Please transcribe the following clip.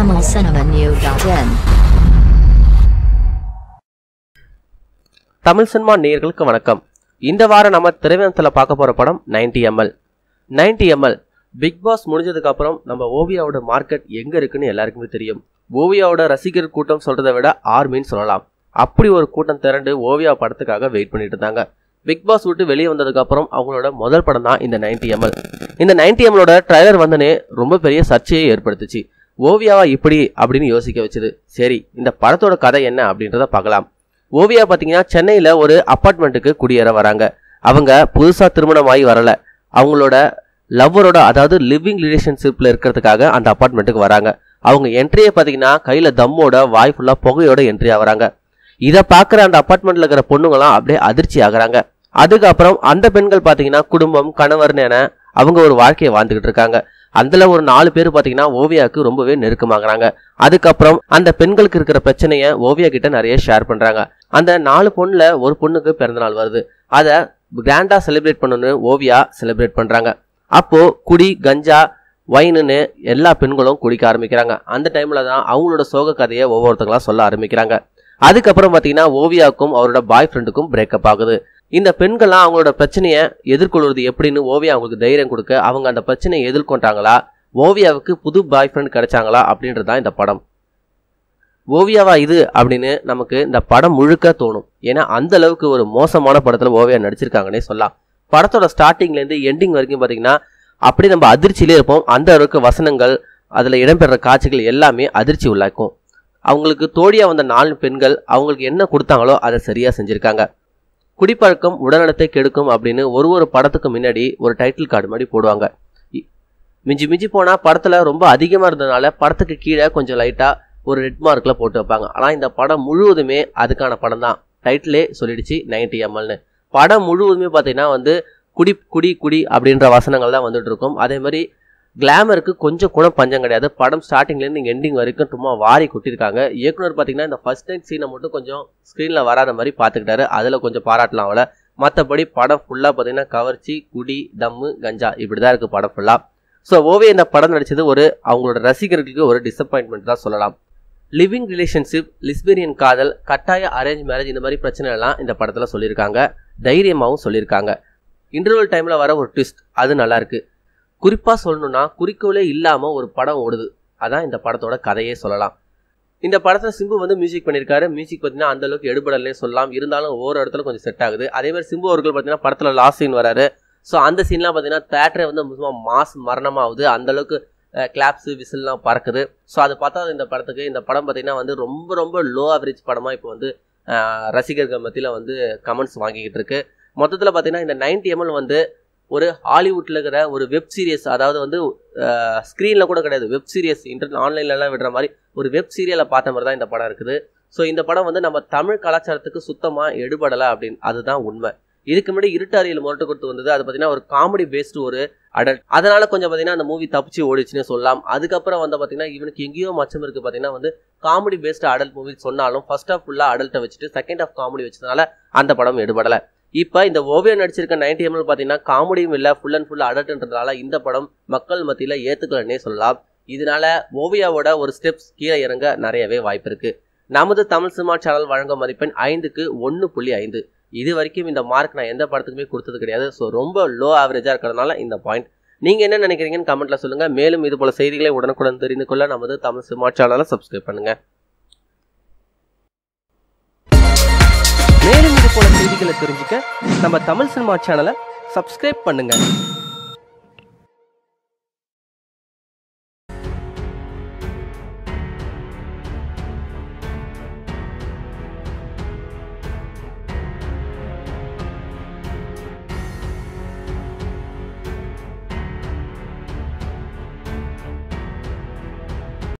tamilcinemanew.in Tamil cinema நேயர்களுக்கு வணக்கம். இந்த வாரம் நம்ம திரைவனத்தில் பார்க்க போகிற படம் 90 எம்எல். 90 எம்எல் பிக் பாஸ் முடிஞ்சதுக்கு அப்புறம் நம்ம ஓவியாவோட மார்க்கெட் எங்கே இருக்குன்னு எல்லாருக்குமே தெரியும். ஓவியாவோட ரசிகர் கூட்டம் சொல்கிறத விட ஆர்மின்னு சொல்லலாம். அப்படி ஒரு கூட்டம் திரண்டு ஓவியா படத்துக்காக வெயிட் பண்ணிட்டு இருந்தாங்க. பிக் பாஸ் விட்டு வெளியே வந்ததுக்கு அப்புறம் அவங்களோட முதல் படம் தான் இந்த 90 எம்எல். இந்த 90 எம்எலோட ட்ரைலர் வந்தனே ரொம்ப பெரிய சர்ச்சையை ஏற்படுத்துச்சு. ஓவியாவா இப்படி அப்படின்னு யோசிக்க வச்சுது. சரி இந்த படத்தோட கதை என்ன அப்படின்றத பார்க்கலாம். ஓவியா பார்த்தீங்கன்னா சென்னையில் ஒரு அப்பார்ட்மெண்ட்டுக்கு குடியேற வராங்க. அவங்க புதுசாக திருமணமாகி வரல. அவங்களோட லவ்வரோட அதாவது லிவிங் ரிலேஷன்ஷிப்பில் இருக்கிறதுக்காக அந்த அப்பார்ட்மெண்ட்டுக்கு வராங்க. அவங்க என்ட்ரியை பார்த்தீங்கன்னா கையில் தம்மோட வாய் ஃபுல்லாக புகையோட என்ட்ரி வராங்க. இதை பார்க்குற அந்த அப்பார்ட்மெண்ட்டில் இருக்கிற பொண்ணுங்களாம் அப்படியே அதிர்ச்சி ஆகுறாங்க. அதுக்கப்புறம் அந்த பெண்கள் பார்த்தீங்கன்னா குடும்பம் கணவர்னு என அவங்க ஒரு வாழ்க்கையை வாழ்ந்துக்கிட்டு இருக்காங்க. அதுல ஒரு நாலு பேர் பாத்தீங்கன்னா ஓவியாவுக்கு ரொம்பவே நெருக்கமாகறாங்க. அதுக்கப்புறம் அந்த பெண்களுக்கு இருக்கிற பிரச்சனையை ஓவியா கிட்ட நிறைய ஷேர் பண்றாங்க. அந்த நாலு பொண்ணுல ஒரு பொண்ணுக்கு பிறந்தநாள் வருது. அதை கிராண்டா செலிப்ரேட் பண்ணணும்னு ஓவியா செலிப்ரேட் பண்றாங்க. அப்போ குடி கஞ்சா வைனுன்னு எல்லா பெண்களும் குடிக்க ஆரம்பிக்கிறாங்க. அந்த டைம்ல தான் அவங்களோட சோக கதையை ஒவ்வொருத்தங்களா சொல்ல ஆரம்பிக்கிறாங்க. அதுக்கப்புறம் பார்த்தீங்கன்னா ஓவியாவுக்கும் அவரோட பாய் ஃப்ரெண்டுக்கும் பிரேக்கப் ஆகுது. இந்த பெண்கள்லாம் அவங்களோட பிரச்சனையை எதிர்கொள்வது எப்படின்னு ஓவியா அவங்களுக்கு தைரியம் கொடுக்க அவங்க அந்த பிரச்சனையை எதிர்கொண்டாங்களா? ஓவியாவுக்கு புது பாய் ஃப்ரெண்ட் கிடைச்சாங்களா? அப்படின்றது தான் இந்த படம். ஓவியாவா இது அப்படின்னு நமக்கு இந்த படம் முழுக்க தோணும். ஏன்னா அந்த அளவுக்கு ஒரு மோசமான படத்துல ஓவியா நடிச்சிருக்காங்கன்னே சொல்லலாம். படத்தோட ஸ்டார்டிங்ல இருந்து எண்டிங் வரைக்கும் பாத்தீங்கன்னா அப்படி நம்ம அதிர்ச்சியிலே இருப்போம். அந்த அளவுக்கு வசனங்கள் அதுல இடம்பெற காட்சிகள் எல்லாமே அதிர்ச்சி உள்ளாக்கும். அவங்களுக்கு தோழியா வந்த நாலு பெண்கள் அவங்களுக்கு என்ன கொடுத்தாங்களோ அதை சரியா செஞ்சிருக்காங்க. குடிப்பழக்கம் உடல்நலத்தை கெடுக்கும் அப்படின்னு ஒரு ஒரு படத்துக்கு முன்னாடி ஒரு டைட்டில் கார்டு மாதிரி போடுவாங்க. இ- மிஞ்சி மிஞ்சி போனால் படத்தில் ரொம்ப அதிகமாக இருந்ததுனால படத்துக்கு கீழே கொஞ்சம் லைட்டாக ஒரு ரெட் மார்க்கில் போட்டு வைப்பாங்க. ஆனால் இந்த படம் முழுவதுமே அதுக்கான படம் தான். டைட்டிலே சொல்லிடுச்சு 90 எம்எல்னு படம் முழுவதுமே பார்த்தீங்கன்னா வந்து குடி குடி குடி அப்படின்ற வசனங்கள் தான் வந்துட்டு இருக்கும். அதே மாதிரி கிளாமருக்கு கொஞ்சம் கூட பஞ்சம் கிடையாது. படம் ஸ்டார்டிங்லேருந்து இங்கே எண்டிங் வரைக்கும் சும்மா வாரி கொட்டியிருக்காங்க இயக்குனர் பார்த்தீங்கன்னா இந்த ஃபர்ஸ்ட் நைட் சீனை மட்டும் கொஞ்சம் ஸ்க்ரீனில் வராத மாதிரி பார்த்துக்கிட்டாரு. அதில் கொஞ்சம் பாராட்டலாம் அவளை. மற்றபடி படம் ஃபுல்லாக பார்த்தீங்கன்னா கவர்ச்சி குடி தம்மு கஞ்சா இப்படி தான் இருக்குது படம் ஃபுல்லாக ஸோ ஓவிய இந்த படம் நடிச்சது ஒரு அவங்களோட ரசிகர்களுக்கு ஒரு டிசப்பாயின்மெண்ட் தான் சொல்லலாம். லிவிங் ரிலேஷன்ஷிப் லிஸ்பீரியன் காதல் கட்டாய அரேஞ்ச் மேரேஜ் இந்த மாதிரி பிரச்சனை எல்லாம் இந்த படத்தில் சொல்லியிருக்காங்க. தைரியமாகவும் சொல்லியிருக்காங்க. இன்டர்வல் டைமில் வர ஒரு ட்விஸ்ட் அது நல்லாயிருக்கு குறிப்பாக சொல்லணும்னா குறிக்கோளே இல்லாமல் ஒரு படம் ஓடுது. அதான் இந்த படத்தோட கதையே சொல்லலாம். இந்த படத்தில் சிம்பு வந்து மியூசிக் பண்ணியிருக்காரு மியூசிக் பார்த்தீங்கன்னா அந்த அளவுக்கு எடுபடலே சொல்லலாம். இருந்தாலும் ஒவ்வொரு இடத்துல கொஞ்சம் செட் ஆகுது. அதே மாதிரி சிம்பு அவர்கள் பார்த்தீங்கன்னா படத்தில் லாஸ்ட் சீன் வராரு. ஸோ அந்த சீன்லாம் பார்த்தீங்கன்னா தேட்டரே வந்து சும்மா மாஸ் மரணமாகுது. அந்த அளவுக்கு கிளாப்ஸு விசில்லாம் பறக்குது. ஸோ அது பார்த்தா இந்த படத்துக்கு இந்த படம் பார்த்தீங்கன்னா வந்து ரொம்ப ரொம்ப லோ ஆவரேஜ் படமாக இப்போ வந்து ரசிகர்கள் மத்தியில் வந்து கமெண்ட்ஸ் வாங்கிக்கிட்டு இருக்கு. மொத்தத்தில் பார்த்தீங்கன்னா இந்த 90 எம்எல் வந்து ஒரு ஹாலிவுட்டில் இருக்கிற ஒரு வெப் சீரியஸ் அதாவது வந்து ஸ்க்ரீனில் கூட கிடையாது. வெப் சீரியஸ் இன்டர்நெட் ஆன்லைன்லலாம் விடுற மாதிரி ஒரு வெப் சீரியலை பார்த்த மாதிரி தான் இந்த படம் இருக்குது. ஸோ இந்த படம் வந்து நம்ம தமிழ் கலாச்சாரத்துக்கு சுத்தமாக எடுபடலை அப்படின்னு அதுதான் உண்மை. இதுக்கு முன்னாடி அறையில் முரட்டு கொடுத்து வந்தது அது பார்த்தீங்கன்னா ஒரு காமெடி பேஸ்டு ஒரு அடல்ட் அதனால கொஞ்சம் பார்த்தீங்கன்னா அந்த மூவி தப்பிச்சு ஓடிச்சுன்னு சொல்லலாம். அதுக்கப்புறம் வந்து பார்த்தீங்கன்னா இவனுக்கு எங்கேயோ மச்சம் இருக்கு பார்த்தீங்கன்னா வந்து காமெடி பேஸ்டு அடல்ட் மூவி சொன்னாலும் ஃபர்ஸ்ட் ஆஃப் ஃபுல்லாக அடல்ட்டை வச்சுட்டு செகண்ட் ஆஃப் காமெடி வச்சதுனால அந்த படம் எடுபடலை. இப்போ இந்த ஓவியம் நடிச்சிருக்க 90 எம்எல் பார்த்தீங்கன்னா காமெடியும் இல்லை ஃபுல் அண்ட் ஃபுல் அடல்ட்ன்றதுனால இந்த படம் மக்கள் மத்தியில் ஏற்றுக்கலன்னே சொல்லலாம். இதனால ஓவியாவோட ஒரு ஸ்டெப்ஸ் கீழே இறங்க நிறையவே வாய்ப்பு இருக்கு. நமது தமிழ் சினிமா சேனல் வழங்கும் மதிப்பெண் ஐந்துக்கு ஒன்று புள்ளி ஐந்து. இது வரைக்கும் இந்த மார்க் நான் எந்த படத்துக்குமே கொடுத்தது கிடையாது. ஸோ ரொம்ப லோ ஆவரேஜாக இருக்கிறதுனால இந்த பாயிண்ட் நீங்கள் என்ன நினைக்கிறீங்கன்னு கமெண்ட்டில் சொல்லுங்கள் மேலும் இது போல செய்திகளை உடனுக்குடன் தெரிந்து கொள்ள நமது தமிழ் சினிமா சேனலை சப்ஸ்கிரைப் பண்ணுங்கள் இது போல செய்திகளை தெரிஞ்சுக்க நம்ம தமிழ் சினிமா சேனலை சப்ஸ்கிரைப் பண்ணுங்க.